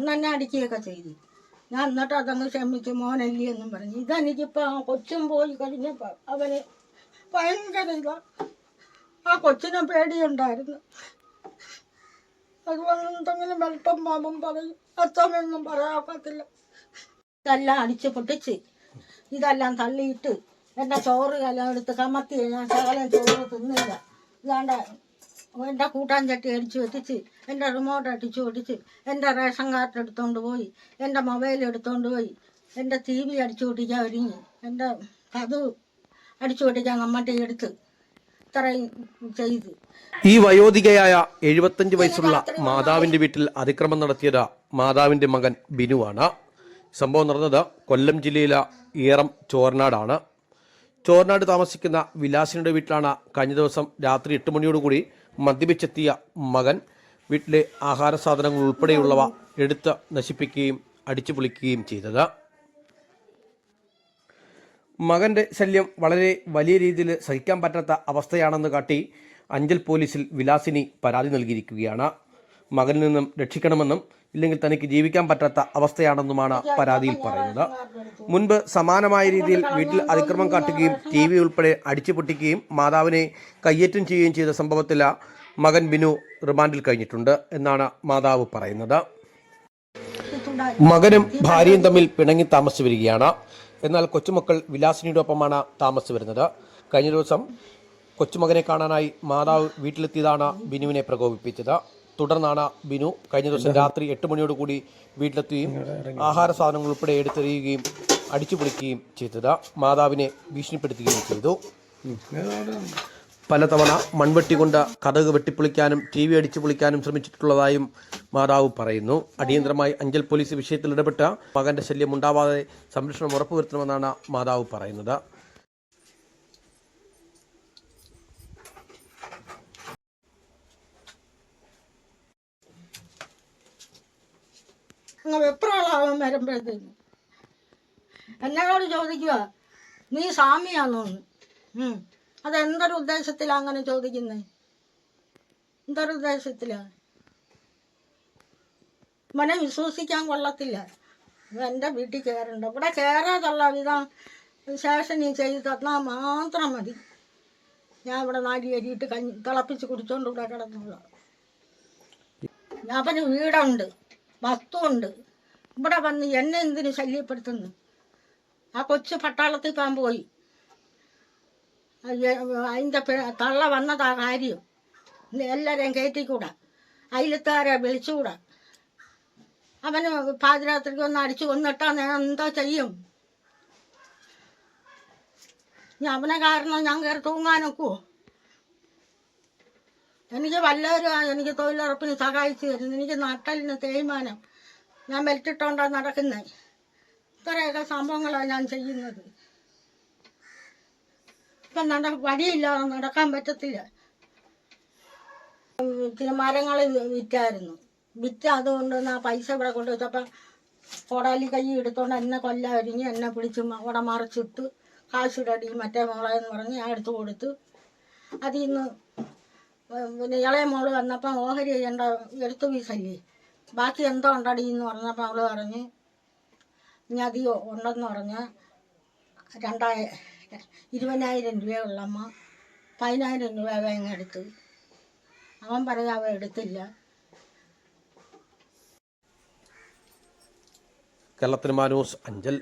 അന്ന് എന്നെ അടിക്കുകയൊക്കെ ചെയ്തു. ഞാൻ എന്നിട്ട് അതങ്ങ് ക്ഷമിച്ച് മോനല്ലേ എന്നും പറഞ്ഞു. ഇതെനിക്കിപ്പോൾ കൊച്ചും പോയി കഴിഞ്ഞപ്പോൾ അവന് ഭയങ്കര ഇതാ. ആ കൊച്ചിനെ പേടിയുണ്ടായിരുന്നു. അതുപോലെ എന്തെങ്കിലും വെളുപ്പം പാമ്പും പറയും. അച്ഛനൊന്നും പറയാക്കത്തില്ല. ഇതെല്ലാം അടിച്ച് പൊട്ടിച്ച് ഇതെല്ലാം തള്ളിയിട്ട് എന്റെ ചോറ് എല്ലാം എടുത്ത് കമത്തി ഞാൻ ശകലം ചോറ് തിന്നില്ല. ഇതാണ്ട് എന്റെ കൂട്ടാൻ ചട്ടി അടിച്ചു വെട്ടിച്ച് എന്റെ റിമോട്ട് അടിച്ചു ഒടിച്ച് എന്റെ റേഷൻ കാർഡ് എടുത്തുകൊണ്ട് പോയി എന്റെ മൊബൈൽ എടുത്തുകൊണ്ട് പോയി എന്റെ ടി വി അടിച്ചു പൊട്ടിക്കാൻ ഒരുങ്ങി എന്റെ അത് അടിച്ചു പൊട്ടിക്കാൻ നമ്മട്ടി എടുത്ത് ഇത്രയും ചെയ്ത്. ഈ വയോധികയായ എഴുപത്തഞ്ച് വയസ്സുള്ള മാതാവിന്റെ വീട്ടിൽ അതിക്രമം നടത്തിയത് മാതാവിന്റെ മകൻ ബിനുവാണ്. സംഭവം നടന്നത് കൊല്ലം ജില്ലയിലെ ഈറം ചോർനാടാണ്. ചോർനാട് താമസിക്കുന്ന വിലാസിനുടെ വീട്ടിലാണ് കഴിഞ്ഞ ദിവസം രാത്രി എട്ട് മണിയോടുകൂടി മദ്യപിച്ചെത്തിയ മകൻ വീട്ടിലെ ആഹാര സാധനങ്ങൾ ഉൾപ്പെടെയുള്ളവ എടുത്ത് നശിപ്പിക്കുകയും അടിച്ചു പൊളിക്കുകയും ചെയ്തത്. മകന്റെ ശല്യം വളരെ വലിയ രീതിയിൽ സഹിക്കാൻ പറ്റാത്ത അവസ്ഥയാണെന്ന് കാട്ടി അഞ്ചൽ പോലീസിൽ വിലാസിനി പരാതി നൽകിയിരിക്കുകയാണ്. മകനിൽ നിന്നും രക്ഷിക്കണമെന്നും ഇല്ലെങ്കിൽ തനിക്ക് ജീവിക്കാൻ പറ്റാത്ത അവസ്ഥയാണെന്നുമാണ് പരാതിയിൽ പറയുന്നത്. മുൻപ് സമാനമായ രീതിയിൽ വീട്ടിൽ അതിക്രമം കാട്ടുകയും ടി വി ഉൾപ്പെടെ അടിച്ചു പൊട്ടിക്കുകയും മാതാവിനെ കയ്യേറ്റം ചെയ്യുകയും ചെയ്ത സംഭവത്തിൽ മകൻ ബിനു റിമാൻഡിൽ കഴിഞ്ഞിട്ടുണ്ട് എന്നാണ് മാതാവ് പറയുന്നത്. മകനും ഭാര്യയും തമ്മിൽ പിണങ്ങി താമസിച്ചു വരികയാണ്. എന്നാൽ കൊച്ചുമക്കൾ വിലാസിനിയോടൊപ്പമാണ് താമസിച്ചു വരുന്നത്. കഴിഞ്ഞ ദിവസം കൊച്ചുമകനെ കാണാനായി മാതാവ് വീട്ടിലെത്തിയതാണ് ബിനുവിനെ പ്രകോപിപ്പിച്ചത്. തുടർന്നാണ് ബിനു കഴിഞ്ഞ ദിവസം രാത്രി എട്ട് മണിയോടുകൂടി വീട്ടിലെത്തുകയും ആഹാര സാധനങ്ങൾ ഉൾപ്പെടെ എടുത്തെറിയുകയും അടിച്ചു പൊളിക്കുകയും ചെയ്തത്. മാതാവിനെ ഭീഷണിപ്പെടുത്തുകയും ചെയ്തു. പലതവണ മൺവെട്ടി കൊണ്ട് കഥക് വെട്ടിപ്പൊളിക്കാനും ടി വി അടിച്ചു പൊളിക്കാനും ശ്രമിച്ചിട്ടുള്ളതായും മാതാവ് പറയുന്നു. അടിയന്തരമായി അഞ്ചൽ പോലീസ് വിഷയത്തിൽ ഇടപെട്ട മകന്റെ ശല്യം ഉണ്ടാവാതെ സംരക്ഷണം ഉറപ്പുവരുത്തണമെന്നാണ് മാതാവ് പറയുന്നത്. അങ്ങ് വെപ്രാളാവാൻ വരുമ്പോഴത്തേക്കും എന്നോട് ചോദിക്കുക നീ സ്വാമിയാണെന്ന് അതെന്തൊരു ഉദ്ദേശത്തിലാണ് അങ്ങനെ ചോദിക്കുന്നത് എന്തൊരു ഉദ്ദേശത്തിലാണ് മനെ വിശ്വസിക്കാൻ കൊള്ളത്തില്ല. എന്റെ വീട്ടിൽ കയറണ്ട. ഇവിടെ കയറാതുള്ള വിധം ശേഷം നീ ചെയ്ത് തന്നാൽ മാത്രം മതി. ഞാൻ ഇവിടെ നാടി അരിയിട്ട് കഞ്ഞി തിളപ്പിച്ച് കുടിച്ചോണ്ട് ഇവിടെ കിടന്നുള്ള ഞാൻ പിന്നെ വീടുണ്ട്. വസ്തുണ്ട് ഇവിടെ വന്ന് എന്നെ എന്തിനു ശല്യപ്പെടുത്തുന്നു? ആ കൊച്ചു പട്ടാളത്തിൽ പോകാൻ പോയി. അതിന്റെ തള്ള വന്നതാ കാര്യം. എല്ലാവരെയും കയറ്റിക്കൂടാ അയിലത്താരെ വിളിച്ചുകൂടാ. അവന് പാതിരാത്രിക്ക് ഒന്ന് അടിച്ചു കൊന്നിട്ടാ ഞാൻ എന്താ ചെയ്യും. ഞാൻ അവനെ കാരണം ഞാൻ കയറി തൂങ്ങാനൊക്കുവോ? എനിക്ക് വല്ലവരും എനിക്ക് തൊഴിലുറപ്പിന് സഹായിച്ചു തരുന്നു എനിക്ക് നട്ടലിന് തേയ്മാനം. ഞാൻ ബെൽറ്റിട്ടോണ്ടാണ് നടക്കുന്നത് ഇത്രയൊക്കെ സംഭവങ്ങളാണ് ഞാൻ ചെയ്യുന്നത്. ഇപ്പം നട വഴിയില്ലാതെ നടക്കാൻ പറ്റത്തില്ല. ഇച്ചിരി മരങ്ങൾ വിറ്റായിരുന്നു. വിറ്റ് അതുകൊണ്ട് ആ പൈസ ഇവിടെ കൊണ്ടുവച്ചപ്പം കൊടാലി കൈ എടുത്തോണ്ട് എന്നെ കൊല്ലാൻ ഒരുങ്ങി. എന്നെ പിടിച്ച് അവിടെ മറിച്ചിട്ട് കാശിടടി മറ്റേ മോളെന്ന് പറഞ്ഞ് ഞാൻ എടുത്തു കൊടുത്തു. അതിൽ നിന്ന് പിന്നെ ഇളയ മോൾ വന്നപ്പം ഓഹരി ചെയ്യേണ്ട എടുത്തു വീസല്ലേ ബാക്കി എന്തോ ഉണ്ടടി എന്ന് പറഞ്ഞപ്പോൾ അവൾ പറഞ്ഞ് ഇനി അധികം ഉണ്ടെന്ന് പറഞ്ഞ് രണ്ടായ ഇരുപതിനായിരം രൂപയുള്ളമ്മ പതിനായിരം രൂപ വേങ്ങ എടുത്ത്. അവൻ പറയാൻ അവ എടുത്തില്ല. കേരളത്തിന് മാനൂസ് അഞ്ചൽ.